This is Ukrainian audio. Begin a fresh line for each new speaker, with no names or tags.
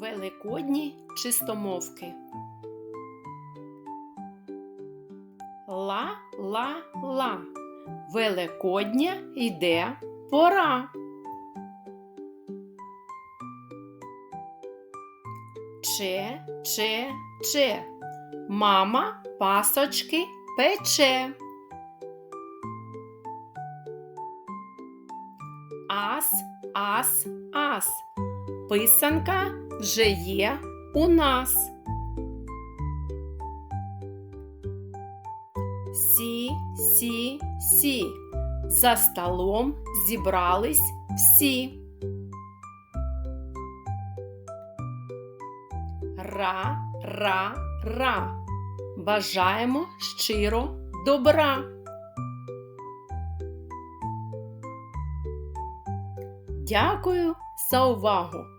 Великодні чистомовки. Ла-ла-ла. Великодня йде пора. Че, че, че. Мама пасочки пече. Ас, ас, ас. Писанка вже є у нас. Сі, сі, сі. За столом зібрались всі. Ра, ра, ра. Бажаємо щиро добра. Дякую за увагу!